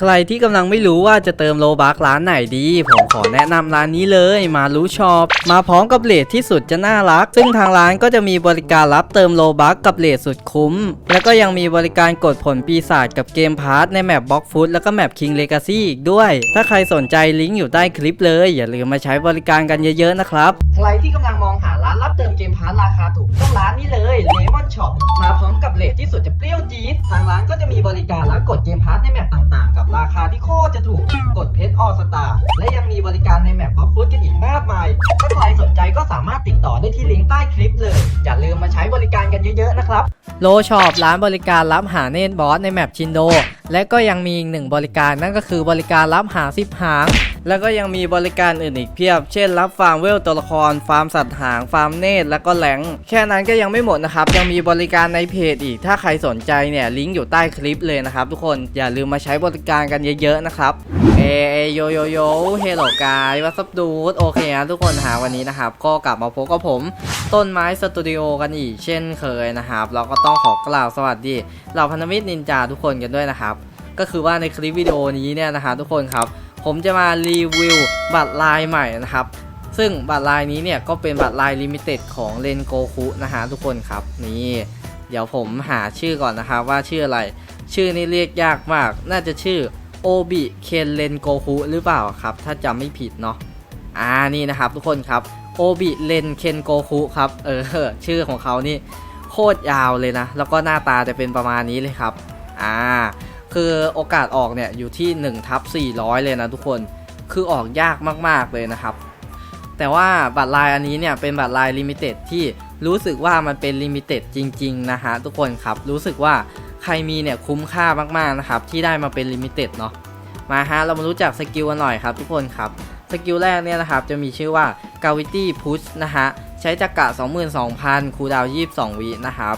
ใครที่กำลังไม่รู้ว่าจะเติมโลบักร้านไหนดี ผมขอแนะนำร้านนี้เลยมารู้ชอปมาพร้อมกับเลทที่สุดจะน่ารัก ซึ่งทางร้านก็จะมีบริการรับเติมโลบักกับเลทสุดคุ้ม แล้วก็ยังมีบริการกดผลปีศาจกับเกมพาร์ทในแมปบล็อกฟุตแล้วก็แมปคิงเลกาซี่อีกด้วย ถ้าใครสนใจลิงก์อยู่ใต้คลิปเลย อย่าลืมมาใช้บริการกันเยอะๆนะครับ ใครที่กำลังมองหาร้าน รับเติมเกมพาร์ทราคาถูกต้องร้านนี้เลยเลมอนช็อปมาพร้อมกับเลทที่สุดจะเปรี้ยวจี๊ดทางร้านก็จะมีบริการรับกดเกมพาร์ทในแมปต่างๆ กับราคาที่โคตรจะถูกกดเพชรออสตาและยังมีบริการในแมปบล็อกฟุตกันอีกมากมาย ถ้าใครสนใจก็สามารถติดต่อได้ที่ลิงก์ใต้คลิปเลย อย่าลืมมาใช้บริการกันเยอะๆนะครับ โลช็อปร้านบริการรับหาเนตบอสในแมปชินโด และก็ยังมีอีกหนึ่งบริการนั่นก็คือบริการรับหาสิบหาง แล้วก็ยังมีบริการอื่นอีกเพียบ เช่น รับฟาร์มเวลตัวละคร ฟาร์มสัตว์หาง ฟาร์มเนตแล้วก็แหลง แค่นั้นก็ยังไม่หมดนะครับ ยังมีบริการในเพจอีก ถ้าใครสนใจเนี่ยลิงก์อยู่ใต้คลิปเลยนะครับทุกคน อย่าลืมมาใช้บริการกันเยอะๆนะครับ เออโยโยโยเฮลโลกายวัสดูดโอเคนะทุกคนหาวันนี้นะครับ ก็กลับมาพบกับผมต้นไม้สตูดิโอกันอีก เช่นเคยนะครับ เราก็ต้องขอกล่าวสวัสดีเหล่าพันธมิตรนินจาทุกคนกันด้วยนะครับ ก็คือว่าในคลิปวิดีโอนี้เนี่ยนะฮะทุกคนครับ ผมจะมารีวิวบัตรลายใหม่นะครับ ซึ่งบัตรลายนี้เนี่ยก็เป็นบัตรลายลิมิเต็ดของเลนโกคุนะฮะทุกคนครับนี่เดี๋ยวผมหาชื่อก่อนนะครับว่าชื่ออะไร ชื่อนี้เรียกยากมาก น่าจะชื่อโอบิเคนเลนโกคุหรือเปล่าครับ ถ้าจำไม่ผิดเนาะอ่านี่นะครับทุกคนครับโอบิเลนเคนโกคุครับเออชื่อของเขานี่โคตรยาวเลยนะ แล้วก็หน้าตาจะเป็นประมาณนี้เลยครับ อ่า คือโอกาสออกเนี่ยอยู่ที่1ทับ400 เลยนะทุกคน คือออกยากมากๆเลยนะครับ แต่ว่าบัตรลายอันนี้เนี่ยเป็นบัตรลายลิมิเต็ดที่รู้สึกว่ามันเป็นลิมิเต็ดจริงๆนะฮะทุกคนครับ รู้สึกว่าใครมีเนี่ยคุ้มค่ามากๆนะครับที่ได้มาเป็นลิมิเต็ดเนาะ มาฮะเรามารู้จักสกิลกันหน่อยครับทุกคนครับสกิลแรกเนี่ยนะครับจะมีชื่อว่า Gravity Push นะฮะใช้จักระ22,000 คูดาว 22 วินะครับ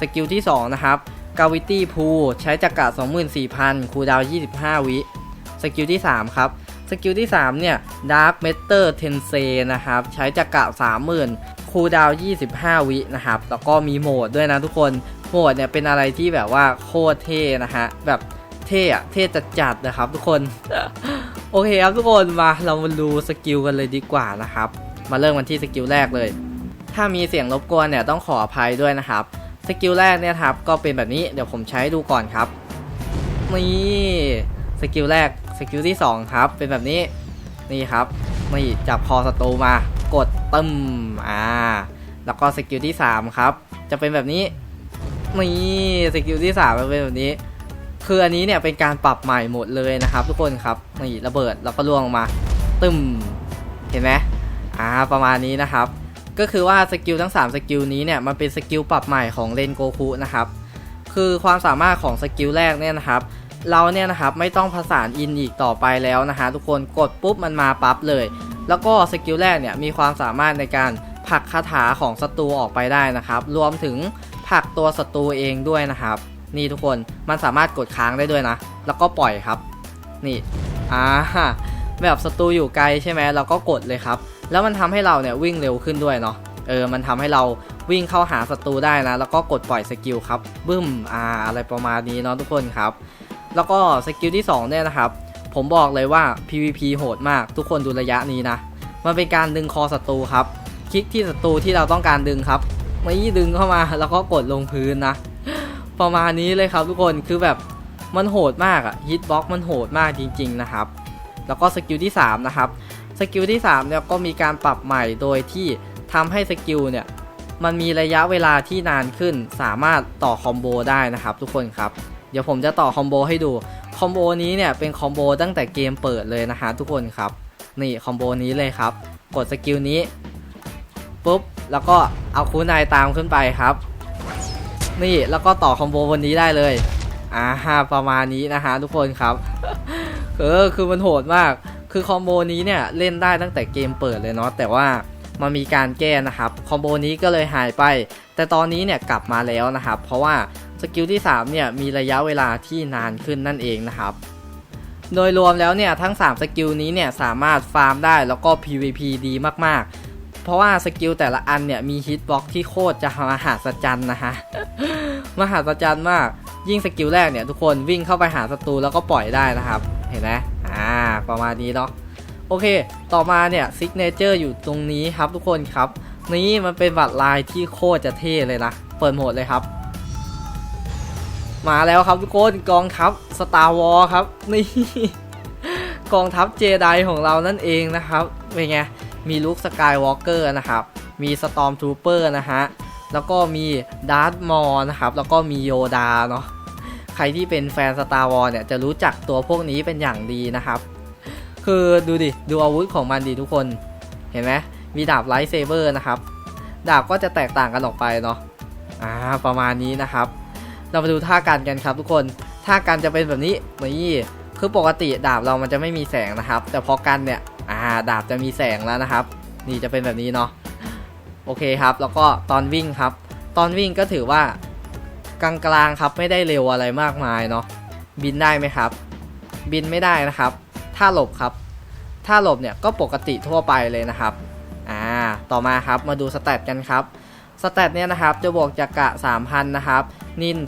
สกิลที่สองนะครับ Gravity Pool ใช้จักระ24,000 คูลดาวน์25 วิ สกิลที่ 3 ครับ สกิลที่ 3 เนี่ย Dark Matter Tensei นะครับ ใช้จักระ30,000 คูลดาวน์25 วินะครับ แล้วก็มีโหมดด้วยนะทุกคน โหมดเนี่ยเป็นอะไรที่แบบว่าโคตรเท่นะฮะ แบบเท่อะเท่จัดๆนะครับทุกคน โอเคครับทุกคนมาเรามาดูสกิลกันเลยดีกว่านะครับ มาเริ่มกันที่สกิลแรกเลย ถ้ามีเสียงรบกวนเนี่ยต้องขออภัยด้วยนะครับ สกิลแรกเนี่ยครับก็เป็นแบบนี้เดี๋ยวผมใช้ดูก่อนครับนี่สกิลแรกสกิลที่ 2 ครับ เป็นแบบนี้นี่ครับนี่จับคอศัตรูมากดตึมอ่าแล้วก็สกิลที่ 3 ครับ จะเป็นแบบนี้นี่สกิลที่3จะเป็นแบบนี้ คืออันนี้เนี่ยเป็นการปรับใหม่หมดเลยนะครับ ทุกคนครับนี่ระเบิดแล้วก็ล่วงมา ตึมเห็นไหมอ่าประมาณนี้นะครับ ก็คือว่าสกิลทั้ง 3 สกิลนี้เนี่ยมันเป็นสกิลปรับใหม่ของเลนโกคุนะครับ คือความสามารถของสกิลแรกเนี่ยนะครับ เราเนี่ยนะครับไม่ต้องผสานอินอีกต่อไปแล้วนะฮะทุกคนกดปุ๊บมันมาปั๊บเลย แล้วก็สกิลแรกเนี่ยมีความสามารถในการผลักคาถาของศัตรูออกไปได้นะครับ รวมถึงผลักตัวศัตรูเองด้วยนะครับ นี่ทุกคนมันสามารถกดค้างได้ด้วยนะ แล้วก็ปล่อยครับ นี่อ่า แบบศัตรูอยู่ไกลใช่ไหมเราก็กดเลยครับ แล้วมันทำให้เราเนี่ยวิ่งเร็วขึ้นด้วยเนาะเออมันทำให้เราวิ่งเข้าหาศัตรูได้นะ แล้วก็กดปล่อยสกิลครับบึ้มอ่าอะไรประมาณนี้เนาะทุกคนครับ แล้วก็สกิลที่2เนี่ยนะครับ ผมบอกเลยว่า PVP โหดมากทุกคนดูระยะนี้นะ มันเป็นการดึงคอศัตรูครับ คลิกที่ศัตรูที่เราต้องการดึงครับไม่ดึงเข้ามาแล้วก็กดลงพื้นนะ ประมาณนี้เลยครับทุกคนคือแบบมันโหดมากอะฮิตบ็อกมันโหดมากจริง ๆนะครับ แล้วก็สกิลที่ 3 นะครับ สกิลที่3เนี่ยก็มีการปรับใหม่โดยที่ทำให้สกิลเนี่ยมันมีระยะเวลาที่นานขึ้น สามารถต่อคอมโบได้นะครับทุกคนครับ เดี๋ยวผมจะต่อคอมโบให้ดู คอมโบนี้เนี่ยเป็นคอมโบตั้งแต่เกมเปิดเลยนะฮะทุกคนครับ นี่คอมโบนี้เลยครับ กดสกิลนี้ปุ๊บ แล้วก็เอาคูนายตามขึ้นไปครับ นี่แล้วก็ต่อคอมโบบนนี้ได้เลย อ่าฮะประมาณนี้นะฮะทุกคนครับ เออคือมันโหดมาก คือคอมโบนี้เนี่ยเล่นได้ตั้งแต่เกมเปิดเลยเนาะแต่ว่ามันมีการแก้นะครับคอมโบนี้ก็เลยหายไป แต่ตอนนี้เนี่ยกลับมาแล้วนะครับ เพราะว่าสกิลที่3เนี่ยมีระยะเวลาที่นานขึ้นนั่นเองนะครับ โดยรวมแล้วเนี่ยทั้ง 3 สกิลนี้เนี่ยสามารถฟาร์มได้แล้วก็ PVP ดีมากๆ เพราะว่าสกิลแต่ละอันเนี่ยมีฮิตบ็อกที่โคตรจะมหาศจรรย์นะฮะ มหาศจรรย์มาก ยิ่งสกิลแรกเนี่ยทุกคนวิ่งเข้าไปหาศัตรูแล้วก็ปล่อยได้นะครับ เห็นไหมอ่าประมาณนี้เนาะโอเค ต่อมาเนี่ยซิกเนเจอร์อยู่ตรงนี้ครับทุกคนครับ นี้มันเป็นบัตรลายที่โคตรจะเท่เลยนะ เปิดโหมดเลยครับ มาแล้วครับทุกคนกองทัพสตาร์วอลครับ นี่ กองทัพเจไดของเรานั่นเองนะครับ เป็นไง มีลุคสกายวอล์กเกอร์นะครับ มีสตอมทูเปอร์นะฮะ แล้วก็มีดาร์ธมอร์นะครับ แล้วก็มีโยดาเนาะ ใครที่เป็นแฟนสตาร์วอลเนี่ยจะรู้จักตัวพวกนี้เป็นอย่างดีนะครับ คือดูดิ ดูอาวุธของมันดีทุกคน เห็นไหมมีดาบไลท์เซเบอร์นะครับ ดาบก็จะแตกต่างกันออกไปเนาะ อ่า ประมาณนี้นะครับ เรามาดูท่าการกันครับทุกคน ท่าการจะเป็นแบบนี้นี่คือปกติดาบเรามันจะไม่มีแสงนะครับ แต่พอกันเนี่ย อ่า ดาบจะมีแสงแล้วนะครับ นี่จะเป็นแบบนี้เนาะ โอเคครับ แล้วก็ตอนวิ่งครับ ตอนวิ่งก็ถือว่า กลางๆครับไม่ได้เร็วอะไรมากมายเนาะบินได้ไหมครับ บินไม่ได้นะครับ ถ้าหลบครับ ถ้าหลบเนี่ยก็ปกติทั่วไปเลยนะครับอ่าต่อมาครับมาดูสแตทกันครับสแตทเนี่ยนะครับจะบวกจากกะ 3,000 นะครับ นิน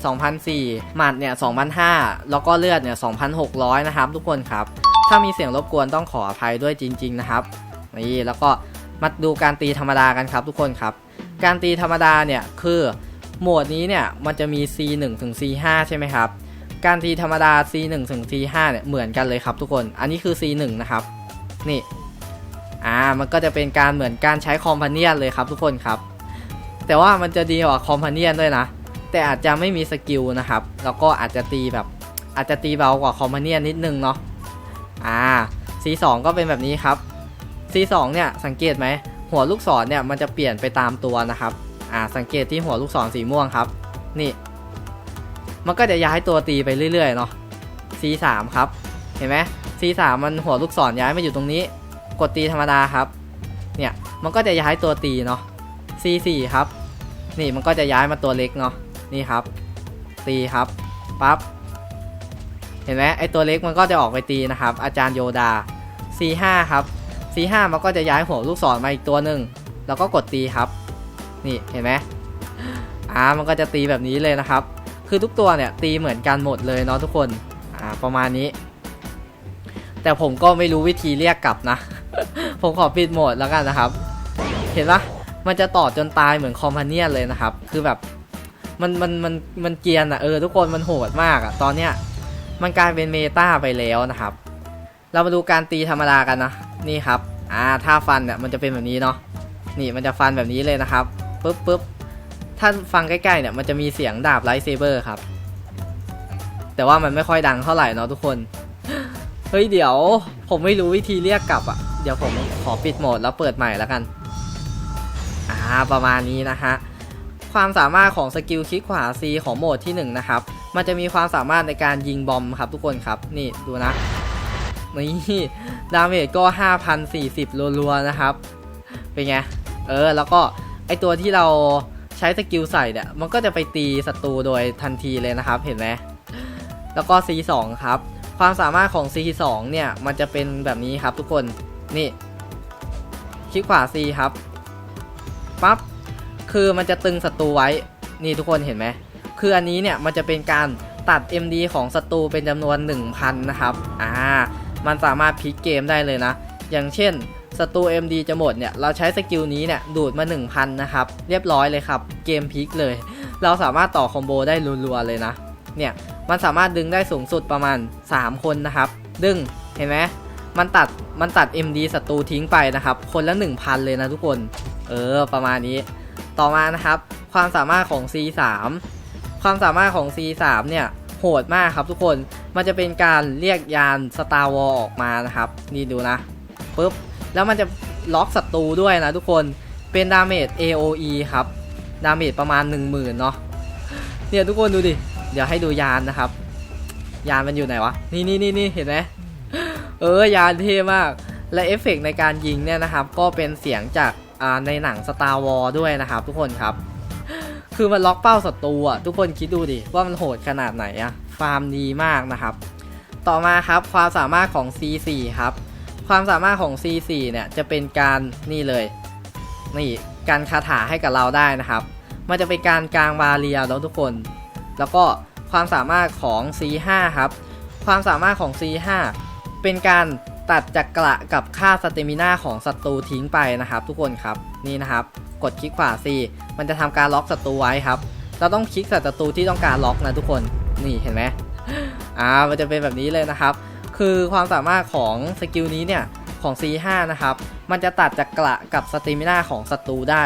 2,004หมัดเนี่ย2,500แล้วก็เลือดเนี่ย2,600 นะครับ ทุกคนครับ ถ้ามีเสียงรบกวนต้องขออภัยด้วยจริง ๆ นะครับนี่แล้วก็มาดูการตีธรรมดากันครับ ทุกคนครับ การตีธรรมดาเนี่ยคือ โหมดนี้เนี่ยมันจะมี C1 ถึง C5 ใช่ไหมครับ การตีธรรมดา C1 ถึง C5 เนี่ยเหมือนกันเลยครับทุกคน อันนี้คือ C1 นะครับ นี่ อ่า มันก็จะเป็นการเหมือนการใช้คอมพานเนียนเลยครับทุกคนครับ แต่ว่ามันจะดีกว่าคอมพานเนียนด้วยนะ แต่อาจจะไม่มีสกิลนะครับ แล้วก็อาจจะตีแบบอาจจะตีเบากว่าคอมพานเนียนนิดนึงเนาะ อ่า C2 ก็เป็นแบบนี้ครับ C2 เนี่ยสังเกตไหมหัวลูกศรเนี่ยมันจะเปลี่ยนไปตามตัวนะครับ อ่าสังเกตที่หัวลูกศรสีม่วงครับ นี่ มันก็จะย้ายตัวตีไปเรื่อยๆเนาะ C3 ครับ เห็นไหม C3 มันหัวลูกศรย้ายมาอยู่ตรงนี้ กดตีธรรมดาครับ เนี่ย มันก็จะย้ายตัวตีเนาะ C4 ครับ นี่มันก็จะย้ายมาตัวเล็กเนาะ นี่ครับ ตีครับ ปั๊บ เห็นไหมไอตัวเล็กมันก็จะออกไปตีนะครับ อาจารย์โยดา C5 ครับ C5 มันก็จะย้ายหัวลูกศรมาอีกตัวหนึ่งแล้วก็กดตีครับ นี่เห็นไหมอ่ามันก็จะตีแบบนี้เลยนะครับ คือทุกตัวเนี่ยตีเหมือนกันหมดเลยเนาะทุกคนอ่าประมาณนี้ แต่ผมก็ไม่รู้วิธีเรียกกลับนะ ผมขอปิดโหมดแล้วกันนะครับ เห็นปะมันจะต่อจนตายเหมือนคอมพานเนียเลยนะครับ คือแบบมันมันมันมันเกียนอะเออทุกคนมันโหดมากอะตอนเนี้ยมันกลายเป็นเมตาไปแล้วนะครับ เรามาดูการตีธรรมดากันนะนี่ครับอ่าท่าฟันเนี่ยมันจะเป็นแบบนี้เนาะนี่มันจะฟันแบบนี้เลยนะครับ ปึ๊บปึ๊บถ้าฟังใกล้ๆเนี่ยมันจะมีเสียงดาบไลท์เซเบอร์ครับ แต่ว่ามันไม่ค่อยดังเท่าไหร่เนาะทุกคน เฮ้ยเดี๋ยว ผมไม่รู้วิธีเรียกกลับอะ่ะ เดี๋ยวผมขอปิดโหมดแล้วเปิดใหม่แล้วกัน อ่าประมาณนี้นะฮะ ความสามารถของสกิลคลิกขวา C ของโหมดที่1นะครับ มันจะมีความสามารถในการยิงบอมครับทุกคนครับ นี่ดูนะ นี่ ดาเมจก็ 5,040รัวๆนะครับ เป็นไง เออแล้วก็ ไอตัวที่เราใช้สกิลใส่เนี่ยมันก็จะไปตีศัตรูโดยทันทีเลยนะครับเห็นไหมแล้วก็ C2 ครับ ความสามารถของ C2 เนี่ย มันจะเป็นแบบนี้ครับทุกคนนี่คลิกขวา C ครับปั๊บคือมันจะตึงศัตรูไว้นี่ทุกคนเห็นไหมคืออันนี้เนี่ยมันจะเป็นการตัด MD ของศัตรูเป็นจำนวน 1,000 นะครับ อ่า มันสามารถพลิกเกมได้เลยนะ อย่างเช่น ศัตรู MD จะหมดเนี่ย เราใช้สกิลนี้เนี่ยดูดมา 1,000 นะครับ เรียบร้อยเลยครับ เกมพลิกเลย เราสามารถต่อคอมโบได้รัวๆเลยนะ เนี่ย มันสามารถดึงได้สูงสุดประมาณ 3 คนนะครับ ดึง เห็นไหมมันตัด มันตัด MD ศัตรูทิ้งไปนะครับ คนละ 1,000 เลยนะทุกคน เออ ประมาณนี้ ต่อมานะครับ ความสามารถของ C3 ความสามารถของ C3 เนี่ยโหดมากครับทุกคน มันจะเป็นการเรียกยาน Star War ออกมานะครับ นี่ดูนะปุ๊บ แล้วมันจะล็อกศัตรูด้วยนะทุกคนเป็นดาเมจ AOE ครับ ดาเมจประมาณ 10,000เนาะเนี่ยทุกคนดูดิ เดี๋ยวให้ดูยานนะครับ ยานมันอยู่ไหนวะ นี่นี่นี่นี่เห็นไหมเออ ยานเท่มาก และเอฟเฟกต์ในการยิงเนี่ยนะครับ ก็เป็นเสียงจากในหนัง Star War ด้วยนะครับ ทุกคนครับ คือมันล็อกเป้าศัตรูอะ ทุกคนคิดดูดิ ว่ามันโหดขนาดไหนอะฟาร์มดีมากนะครับ ต่อมาครับความสามารถของ C4 ครับ ความสามารถของ C4 เนี่ยจะเป็นการนี่เลย นี่การคาถาให้กับเราได้นะครับ มันจะเป็นการกลางบาเรียแล้วทุกคน แล้วก็ความสามารถของ C5 ครับ ความสามารถของ C5 เป็นการตัดจักระกับค่าสเตมินาของศัตรูทิ้งไปนะครับ ทุกคนครับนี่นะครับ กดคลิกขวา C มันจะทำการล็อกศัตรูไว้ครับ เราต้องคลิกศัตรูที่ต้องการล็อกนะทุกคนนี่เห็นไหมอ่ามันจะเป็นแบบนี้เลยนะครับ คือความสามารถของสกิลนี้เนี่ย ของ C5 นะครับ มันจะตัดจักระกับสเตมินาของศัตรูได้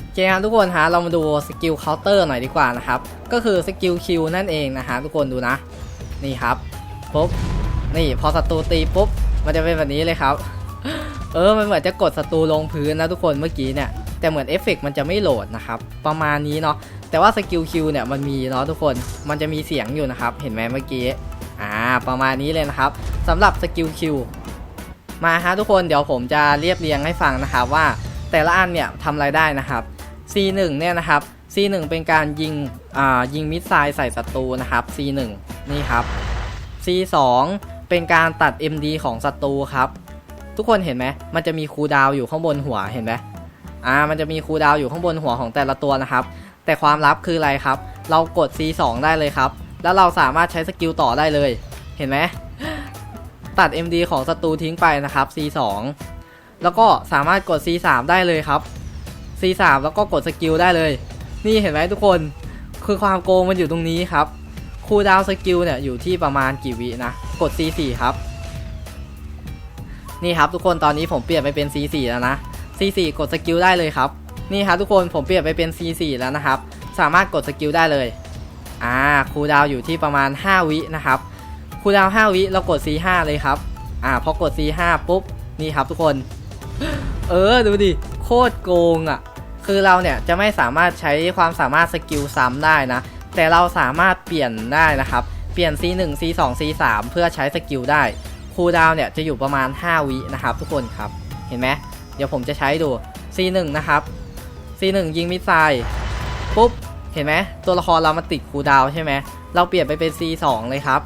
โอเคครับทุกคนฮะเรามาดูสกิลเคาน์เตอร์หน่อยดีกว่านะครับ ก็คือสกิลคิวนั่นเองนะฮะทุกคนดูนะ นี่ครับปุ๊บนี่พอศัตรูตีปุ๊บมันจะเป็นแบบนี้เลยครับ เออมันเหมือนจะกดศัตรูลงพื้นนะทุกคนเมื่อกี้เนี่ยแต่เหมือนเอฟเฟกต์มันจะไม่โหลดนะครับ ประมาณนี้เนาะแต่ว่าสกิลคิวเนี่ยมันมีเนาะทุกคนมันจะมีเสียงอยู่นะครับ เห็นไหมเมื่อกี้ อ่าประมาณนี้เลยนะครับสำหรับสกิลคิวมาฮะทุกคนเดี๋ยวผมจะเรียบเรียงให้ฟังนะครับว่าแต่ละอันเนี่ยทำอะไรได้นะครับ C1 เนี่ยนะครับ C1 เป็นการยิงอ่ายิงมิสไซล์ใส่ศัตรูนะครับ C1 นี่ครับ C2 เป็นการตัด MD ของศัตรูครับ ทุกคนเห็นไหมมันจะมีคูดาวอยู่ข้างบนหัวเห็นไหมอ่ามันจะมีคูดาวอยู่ข้างบนหัวของแต่ละตัวนะครับ แต่ความลับคืออะไรครับ เรากด C2 ได้เลยครับ แล้วเราสามารถใช้สกิลต่อได้เลย เห็นไหมตัด MD ของศัตรูทิ้งไปนะครับ C2 แล้วก็สามารถกด C3 ได้เลยครับ C3 แล้วก็กดสกิลได้เลย นี่เห็นไหมทุกคน คือความโกงมันอยู่ตรงนี้ครับ คูลดาวสกิลเนี่ยอยู่ที่ประมาณกี่วินะ กด C4 ครับ นี่ครับทุกคนตอนนี้ผมเปลี่ยนไปเป็น C4 แล้วนะ C4 กดสกิลได้เลยครับ นี่ครับทุกคนผมเปลี่ยนไปเป็น C4 แล้วนะครับ สามารถกดสกิลได้เลย อ่าคูลดาวอยู่ที่ประมาณ 5 วินะครับคูลดาว 5 วิเรากด C5 เลยครับ อ่าพอกด C5 ปุ๊บนี่ครับทุกคน เออดูดิโคตรโกงอะ คือเราเนี่ยจะไม่สามารถใช้ความสามารถสกิลซ้ำได้นะ แต่เราสามารถเปลี่ยนได้นะครับ เปลี่ยน C1 C2 C3 เพื่อใช้สกิลได้คูลดาวเนี่ยจะอยู่ประมาณ 5 วินะครับ ทุกคนครับ เห็นไหมเดี๋ยวผมจะใช้ดู C1 นะครับ C1 ยิงมิสไซล์ปุ๊บ เห็นไหมตัวละครเรามันติดคูดาวใช่ไหมเราเปลี่ยนไปเป็น C2 เลยครับ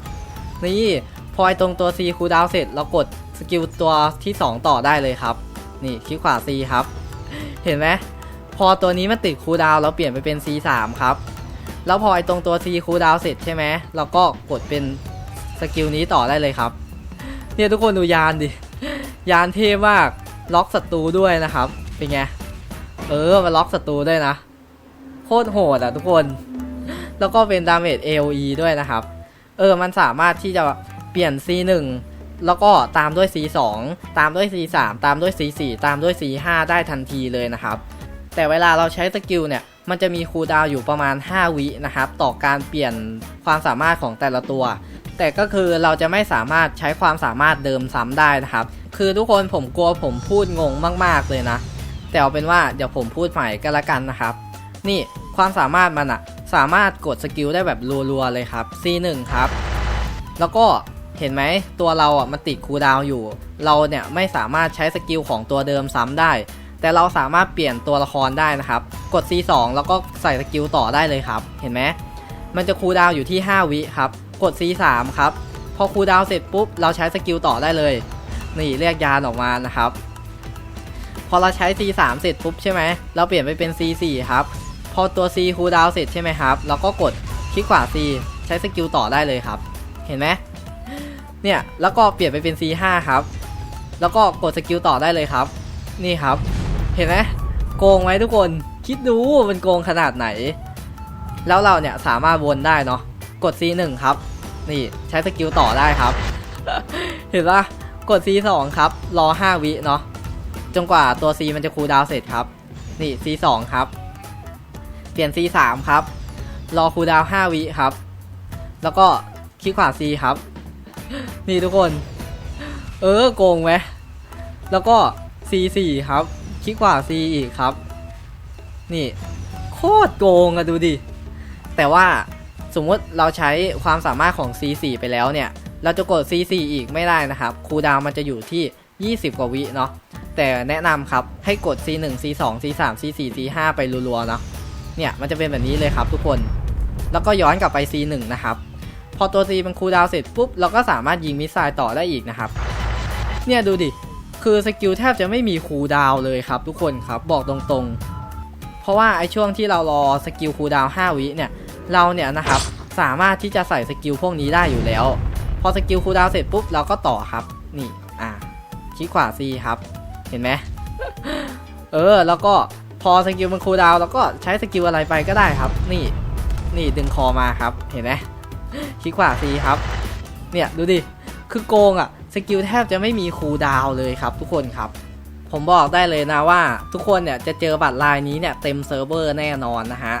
นี่พอไอตรงตัว C คูดาวเสร็จเรากดสกิลตัวที่ 2 ต่อได้เลยครับ นี่คลิกขวา C ครับ เห็นไหมพอตัวนี้มันติดคูดาวเราเปลี่ยนไปเป็น C3 ครับ แล้วพอไอตรงตัว C คูดาวเสร็จใช่ไหมเราก็กดเป็นสกิลนี้ต่อได้เลยครับ เนี่ยทุกคนดูยานดิ ยานเท่มากล็อกศัตรูด้วยนะครับ เป็นไง เออมาล็อกศัตรูด้วยนะ โคตรโหดอะทุกคน แล้วก็เป็นดาเมจ AOE ด้วยนะครับ เออ มันสามารถที่จะเปลี่ยน C1 แล้วก็ตามด้วย C2 ตามด้วย C3 ตามด้วย C4 ตามด้วย C5 ได้ทันทีเลยนะครับ แต่เวลาเราใช้สกิลเนี่ย มันจะมีคูลดาวอยู่ประมาณ 5 วินะครับ ต่อการเปลี่ยนความสามารถของแต่ละตัว แต่ก็คือเราจะไม่สามารถใช้ความสามารถเดิมซ้ำได้นะครับ คือทุกคนผมกลัวผมพูดงงมาก ๆ เลยนะ แต่เอาเป็นว่าเดี๋ยวผมพูดใหม่ก็แล้วกันนะครับ นี่ความสามารถมันอะสามารถกดสกิลได้แบบรัวๆเลยครับ C1 ครับ แล้วก็เห็นไหมตัวเราอะมันติดคูลดาวอยู่ เราเนี่ยไม่สามารถใช้สกิลของตัวเดิมซ้ำได้ แต่เราสามารถเปลี่ยนตัวละครได้นะครับ กด C2 แล้วก็ใส่สกิลต่อได้เลยครับ เห็นไหมมันจะคูลดาวอยู่ที่ 5 วิครับ กด C3 ครับ พอคูลดาวเสร็จปุ๊บเราใช้สกิลต่อได้เลย นี่เรียกยานออกมานะครับ พอเราใช้ C3 เสร็จปุ๊บใช่ไหมเราเปลี่ยนไปเป็น C4 ครับ พอตัว C คูลดาวเสร็จใช่ไหมครับเราก็กดคลิกขวา C ใช้สกิลต่อได้เลยครับ เห็นไหมเนี่ยแล้วก็เปลี่ยนไปเป็น C5 ครับ แล้วก็กดสกิลต่อได้เลยครับ นี่ครับ เห็นไหมโกงไหมทุกคนคิดดูมันโกงขนาดไหน แล้วเราเนี่ยสามารถวนได้เนาะกด C1 ครับ นี่ใช้สกิลต่อได้ครับ เห็นปะกด C2 ครับ รอ 5 วิเนาะจนกว่าตัว C มันจะคูลดาวเสร็จครับ นี่ C2 ครับ เปลี่ยน C3 ครับ รอคูดาว5วิครับ แล้วก็คลิกขวา C ครับ นี่ทุกคน เออโกงไหมแล้วก็ C4 ครับ คลิกขวา C อีกครับ นี่ โคตรโกงอะดูดิ แต่ว่าสมมติเราใช้ความสามารถของ C4 ไปแล้วเนี่ย เราจะกด C4 อีกไม่ได้นะครับ คูดาวมันจะอยู่ที่ 20 กว่าวิเนาะแต่แนะนำครับให้กด C1 C2 C3 C4 C5 ไปรัวๆเนาะ เนี่ยมันจะเป็นแบบนี้เลยครับทุกคน แล้วก็ย้อนกลับไป C1 นะครับ พอตัว C มันคูลดาวเสร็จปุ๊บเราก็สามารถยิงมิสไซล์ต่อได้อีกนะครับ เนี่ยดูดิ คือสกิลแทบจะไม่มีคูลดาวเลยครับทุกคนครับบอกตรงๆ เพราะว่าไอช่วงที่เรารอสกิลคูลดาว5วิเนี่ยเราเนี่ยนะครับสามารถที่จะใส่สกิลพวกนี้ได้อยู่แล้ว พอสกิลคูลดาวเสร็จปุ๊บเราก็ต่อครับ นี่อะคลิกขวา C ครับ เห็นไหมเออแล้วก็ พอสกิลมันคูลดาวน์เราก็ใช้สกิลอะไรไปก็ได้ครับ นี่นี่ดึงคอมาครับ เห็นไหมคลิกขวา C ครับ เนี่ยดูดิ คือโกงอะสกิลแทบจะไม่มีคูลดาวน์เลยครับ ทุกคนครับ ผมบอกได้เลยนะว่า ทุกคนเนี่ยจะเจอบัตรลายนี้เนี่ยเต็มเซิร์ฟเวอร์แน่นอนนะฮะ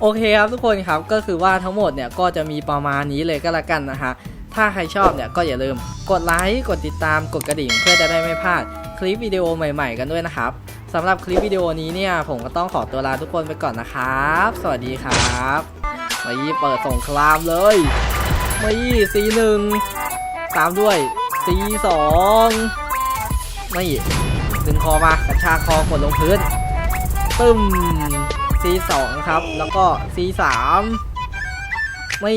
โอเคครับทุกคนครับก็คือว่าทั้งหมดเนี่ยก็จะมีประมาณนี้เลยก็แล้วกันนะฮะถ้าใครชอบเนี่ยก็อย่าลืมกดไลค์กดติดตามกดกระดิ่ง เพื่อจะได้ไม่พลาดคลิปวิดีโอใหม่ ๆ กันด้วยนะครับ สำหรับคลิปวิดีโอนี้เนี่ย ผมก็ต้องขอตัวลาทุกคนไปก่อนนะครับ สวัสดีครับมายี่เปิดสงครามเลยมายี่ซีหนึ่งตามด้วยซีสองไม่ดึงคอมากระชากคอกดลงพื้นตึม C2 ครับ แล้วก็ C3 ไม่